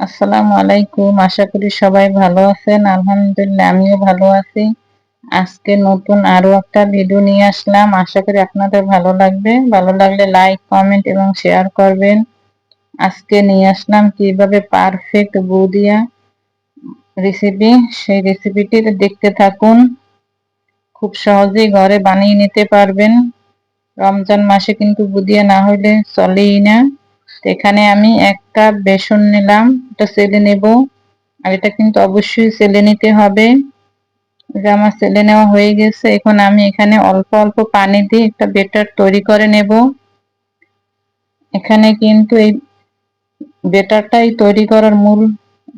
আসসালামু আলাইকুম। আশা করি সবাই ভালো আছেন। আলহামদুলিল্লাহ, আমিও ভালো আছি। আজকে নতুন আরও একটা ভিডিও নিয়ে আসলাম। আশা করি আপনাদের ভালো লাগবে। ভালো লাগলে লাইক কমেন্ট এবং শেয়ার করবেন। আজকে নিয়ে আসলাম কীভাবে পারফেক্ট বুদিয়া রেসিপি সেই রেসিপিটি দেখতে থাকুন। খুব সহজেই ঘরে বানিয়ে নিতে পারবেন। রমজান মাসে কিন্তু বুদিয়া না হইলে চলেই না। এখানে আমি এক কাপ বেসন নিলাম, এটা সেলে নেব। আর এটা কিন্তু অবশ্যই সেলে নিতে হবে। আমার সেলে নেওয়া হয়ে গেছে, এখন আমি এখানে অল্প অল্প পানি দিয়ে একটা বেটার তৈরি করে নেব। এখানে কিন্তু এই বেটারটাই তৈরি করার মূল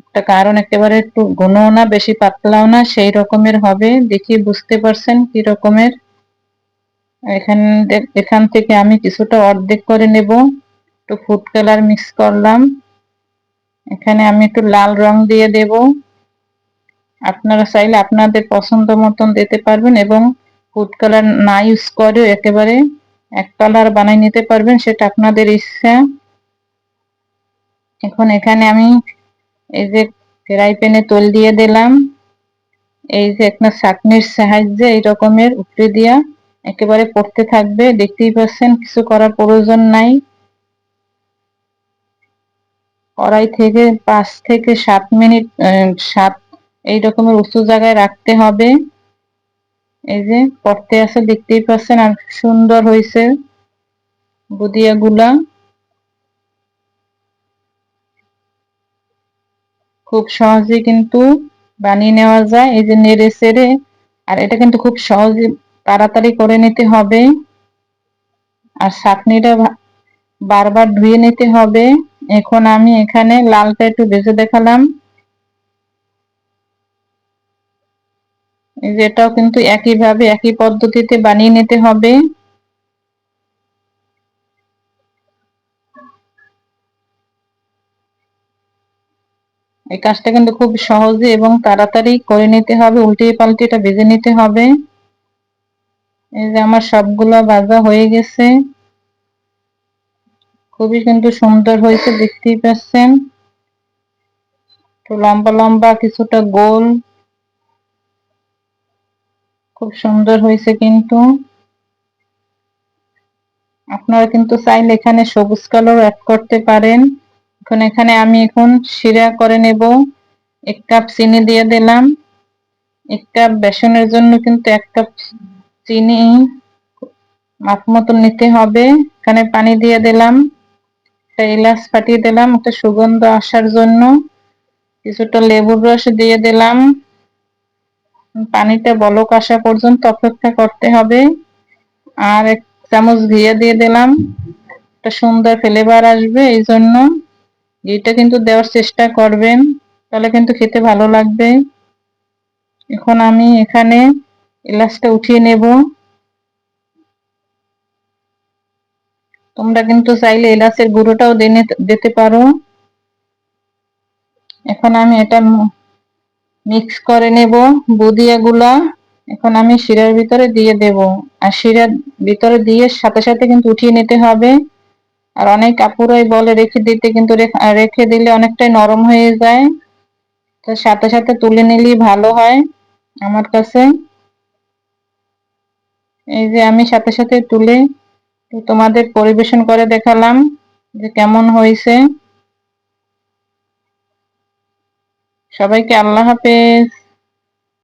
একটা কারণ, একেবারে একটু ঘনও না, বেশি পাতলাও না, সেই রকমের হবে। দেখি, বুঝতে পারছেন কি রকমের? এখান এখান থেকে আমি কিছুটা অর্ধেক করে নেব। একটু ফুড কালার মিক্স করলাম। এখানে আমি একটু লাল রং দিয়ে দেব। আপনারা চাইলে আপনাদের পছন্দ মতন দিতে পারবেন এবং ফুড কালার না ইউজ করেও একেবারে এক কালার বানাই নিতে পারবেন, সেটা আপনাদের ইচ্ছা। এখন এখানে আমি এই যে ফ্রাই প্যানে তল দিয়ে দিলাম। এই যে একটা চাটনির সাহায্যে এই রকমের উপরে দিয়া একেবারে পড়তে থাকবে। দেখতেই পাচ্ছেন, কিছু করার প্রয়োজন নাই। কড়াই থেকে পাঁচ থেকে সাত মিনিট সাত এই রকমের উঁচু জায়গায় রাখতে হবে। এই যে পড়তে আছে, দেখতেই পাচ্ছেন আর সুন্দর হয়েছে বুদিয়া গুলা খুব সহজে কিন্তু বানিয়ে নেওয়া যায়, এই যে নেড়ে সেড়ে আর এটা কিন্তু খুব সহজে তাড়াতাড়ি করে নিতে হবে। আর চাটনিটা বারবার ধুয়ে নিতে হবে। এখন আমি এখানে লালটা একটু ভেজে দেখালাম। যেটাও কিন্তু একইভাবে, একই পদ্ধতিতে বানিয়ে নিতে হবে। এই কাজটা কিন্তু খুব সহজে এবং তাড়াতাড়ি করে নিতে হবে, উল্টিয়ে পাল্টে এটা ভেজে নিতে হবে। এই যে আমার সবগুলো ভাজা হয়ে গেছে। খুবই কিন্তু সুন্দর হয়েছে, দেখতেই পাচ্ছেন। একটু লম্বা লম্বা, কিছুটা গোল। খুব সুন্দর হয়েছে কিন্তু। আপনারা কিন্তু চাইলে এখানে সবুজ কালার অ্যাড করতে পারেন। এখন এখানে আমি এখন শিরা করে নেব। এক কাপ চিনি দিয়ে দিলাম। এক কাপ বেসনের জন্য কিন্তু এক কাপ চিনি মাপ মতন নিতে হবে। এখানে পানি দিয়ে দিলাম। একটা এলাচ ফাটিয়ে দিলাম, একটা সুগন্ধ আসার জন্য। কিছুটা লেবুর রস দিয়ে দিলাম। পানিটা বলক আসা পর্যন্ত অপেক্ষা করতে হবে। আর এক চামচ ঘিয়ে দিয়ে দিলাম। একটা সুন্দর ফ্লেভার আসবে এই জন্য। ঘিটা কিন্তু দেওয়ার চেষ্টা করবেন, তাহলে কিন্তু খেতে ভালো লাগবে। এখন আমি এখানে এলাচটা উঠিয়ে নেব। তোমরা কিন্তু চাইলে এলাচের গুঁড়োটাও দিতে পারো। এখন আমি এটা মিক্স করে নেব বুদিয়া গুলা এখন আমি শিরার ভিতরে দিয়ে দেব। আর শিরার ভিতরে দিয়ে সাথে সাথে কিন্তু উঠিয়ে নিতে হবে। আর অনেক কাপুরাই বলে রেখে দিতে, কিন্তু রেখে দিলে অনেকটাই নরম হয়ে যায়। তো সাথে সাথে তুলে নিলেই ভালো হয় আমার কাছে। এই যে আমি সাথে সাথে তুলে তোমাদের পরিবেশন করে দেখালাম যে কেমন হয়েছে। সবাইকে আল্লাহ হাফেজ।